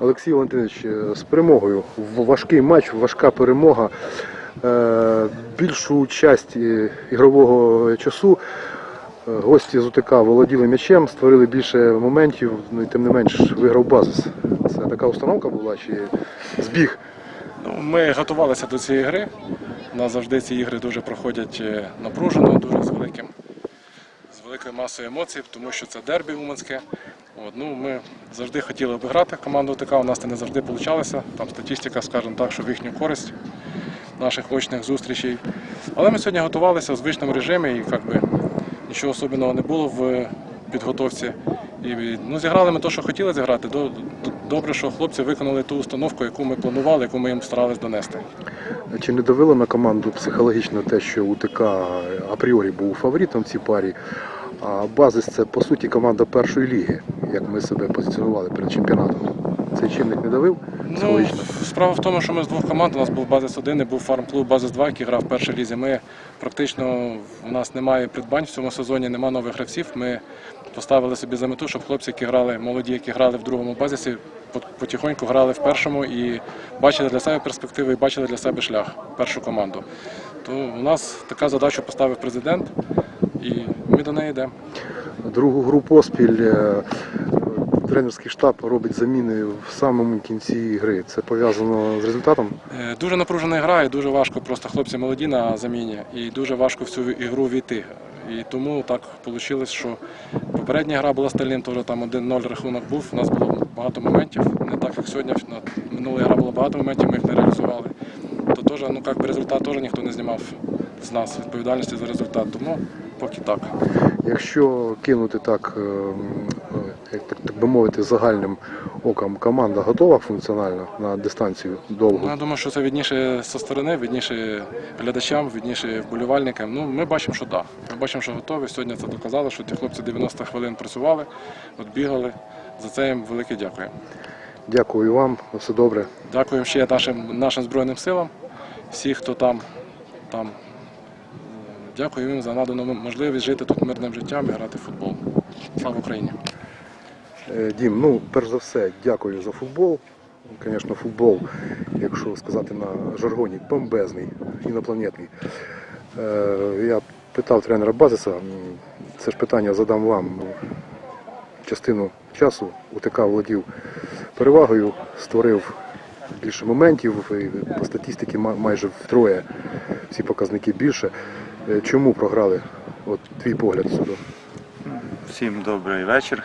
Олексій Валентинович, е, з перемогою. Важкий матч, важка перемога. Е, Більшу часть е, ігрового часу гості з УТК володіли м'ячем, створили більше моментів, ну і тим не менш виграв базис. Це така установка була чи збіг? Ну, ми готувалися до цієї гри. У нас завжди ці ігри дуже проходять напружено, дуже з великим. З великою масою емоцій, тому що це дербі уманське. От, ну, ми завжди хотіли обіграти команду ТК, у нас це не завжди вийшло. Там статистика, скажімо так, що в їхню користь наших очних зустрічей. Але ми сьогодні готувалися в звичному режимі і як би, нічого особливого не було в підготовці. І, ну, зіграли ми те, що хотіли зіграти. До- до- Добре, що хлопці виконали ту установку, яку ми планували, яку ми їм старались донести. Чи не давило на команду психологічно те, що УТК апріорі був фаворитом в цій парі, а базис це по суті команда першої ліги, як ми себе позиціонували перед чемпіонатом. Цей чинник не давив Ну, справа в тому, що ми з двох команд. У нас був базис 1 і був фарм-клуб базис 2, який грав в першій лізі. Ми практично у нас немає придбань в цьому сезоні, немає нових гравців. Ми поставили собі за мету, щоб хлопці, які грали, молоді, які грали в другому базисі, потихоньку грали в першому і бачили для себе перспективи і бачили для себе шлях першу команду. То у нас така задача поставив президент, і ми до неї йдемо. Другу гру поспіль е, тренерський штаб робить заміни в самому кінці гри. Це пов'язано з результатом. Е, Дуже напружена гра і дуже важко просто хлопці молоді на заміні і дуже важко в цю ігру війти. І тому так вийшло, що попередня гра була стальним, теж там 1-0 рахунок був. У нас було багато моментів. Не так як сьогодні. На минулої гра було багато моментів, ми їх не реалізували. То теж, ну як би результат теж ніхто не знімав з нас відповідальності за результат. Тому поки так. Якщо кинути так, е, м, е, як так, так би мовити, загальним оком, команда готова функціонально на дистанцію Ну, довгу. я думаю, що це відніше зі сторони, відніше глядачам, відніше вболівальникам. Ну, ми бачимо, що так. Ми бачимо, що готові. Сьогодні це доказали, що ті хлопці 90 хвилин працювали, от бігали. За це їм велике дякую. Дякую вам, все добре. Дякуємо ще нашим, нашим Збройним силам, всі, хто там. там. Дякую їм за надану можливість жити тут мирним життям і грати в футбол. Слава Україні! Е, Дім, ну перш за все, дякую за футбол. Звісно, футбол, якщо сказати на жаргоні, бомбезний, інопланетний. Е, Я питав тренера Базиса, це ж питання задам вам. Ну, Частину часу УТК володів перевагою, створив більше моментів, по статистиці майже втроє всі показники більше. Е, Чому програли? От твій погляд сюди. Всім добрий вечір.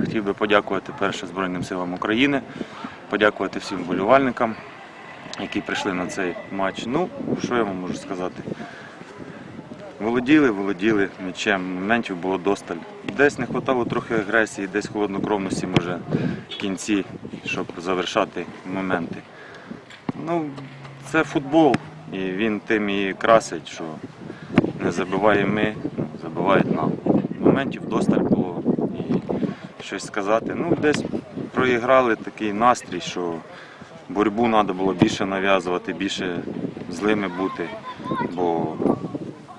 Хотів би подякувати перше Збройним силам України, подякувати всім вболівальникам, які прийшли на цей матч. Ну, що я вам можу сказати? Володіли, володіли м'ячем, моментів було досталь. Десь не вистачало трохи агресії, десь холоднокровності, може, в кінці, щоб завершати моменти. Ну, це футбол, і він тим і красить, що не забиваємо ми, забивають нам. Моментів досталь було і щось сказати. Ну, десь проіграли такий настрій, що боротьбу треба було більше нав'язувати, більше злими бути, бо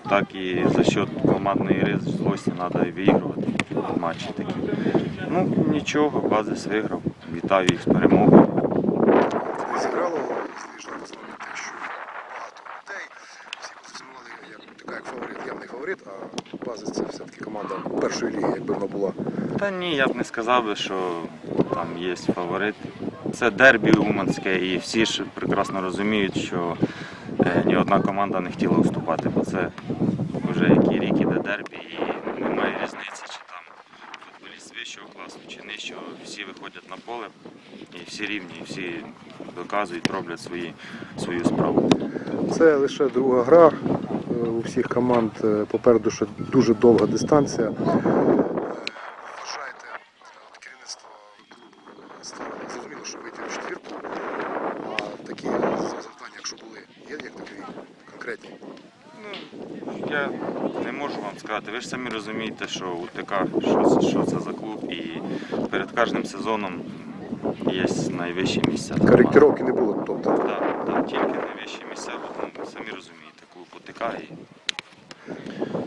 так і за счет командної гри злості треба виігрувати матчі такі. Ну, нічого, базис виграв. Вітаю їх з перемогою. зіграло звісно, те, що багато людей всі позиціонували як така як фаворит, а базис це все-таки команда першої ліги, якби вона була. Та ні, я б не сказав би, що там є фаворит. Це дербі уманське, і всі ж прекрасно розуміють, що е, ні одна команда не хотіла вступати, бо це вже який рік іде дербі, і немає різниці, чи там футболіст вищого класу, чи нижчого. Всі виходять на поле і всі рівні, і всі доказують, роблять свої, свою справу. Це лише друга гра у всіх команд. Е, Попереду ще дуже довга дистанція. Е, Вважаєте, от керівництво клубу ставило зрозуміло, що вийти в четвірку, а такі завдання, якщо були, є як такі конкретні. Ну, я не можу вам сказати. Ви ж самі розумієте, що УТК, що, це- що це за клуб, і перед кожним сезоном є найвищі місця. Коректировки не було, тобто. Так, так, тільки найвищі місця, і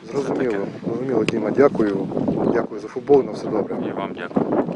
Зрозуміло, зрозуміло, Діма, дякую. Дякую за футбол, на все добре. і вам дякую.